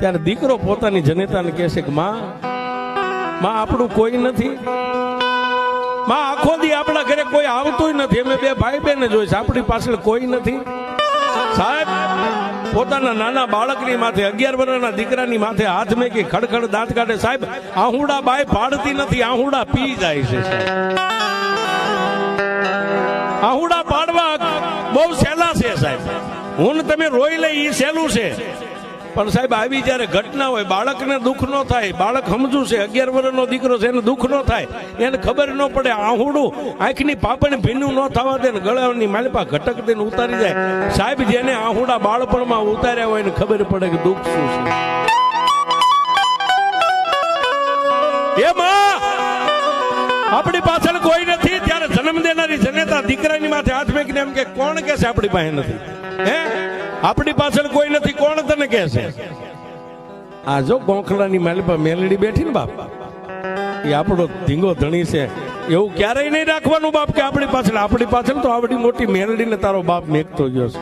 ત્યારે દીકરો પોતાની જનેતાને કહે છે કે માં માં આપણું કોઈ નથી. માં, આખો દી આપણા ઘરે કોઈ આવતું નથી. અમે બે ભાઈ હોય છે. આપણી પાછળ કોઈ નથી. સાહેબ, પોતાના નાના બાળકની માથે, અગિયાર વર્ષના દીકરાની માથે હાથ મેકી ખડખડ દાંત કાઢે. સાહેબ, આહુડા બાય પાડતી નથી. આહુડા પી જાય છે આહુડા પાડવા બહુ સહેલા છે, સાહેબ. હું તમે રોઈ લઈ એ સહેલું છે. પણ સાહેબ, આવી જ્યારે ઘટના હોય, બાળકને દુઃખ ન થાય, બાળક સમજુ છે, અગિયાર વર્ષનો દીકરો છે, એને દુઃખ ન થાય, એને ખબર ન પડે, આહુડું, આંખની પાપણ ભીનું ન થવા દે ને ગળાની માલિપા ઘટક દઈને ઉતારી જાય. સાહેબ, જેને આહુડા બાળપણમાં ઉતાર્યા હોય એને ખબર પડે કે દુઃખ શું છે. આપણી પાછળ કોઈ નથી, ત્યારે જન્મ દેનારી જનેતા દીકરાની માથે હાથ મેકીને એમ કે, કોણ કે છે આપણી પાસે નથી? હે? આપણી પાછળ કોઈ નથી, કોણ તને કે છે? આ જો ગોખલાની માલી પર મેલડી બેઠી ને બાપ, એ આપણો ધીંગો ધણી છે. એવું ક્યારેય નહીં રાખવાનું બાપ કે આપણી પાછળ આપણી પાછળ તો આવડી મોટી મેલડીને તારો બાપ મેકતો ગયો છે.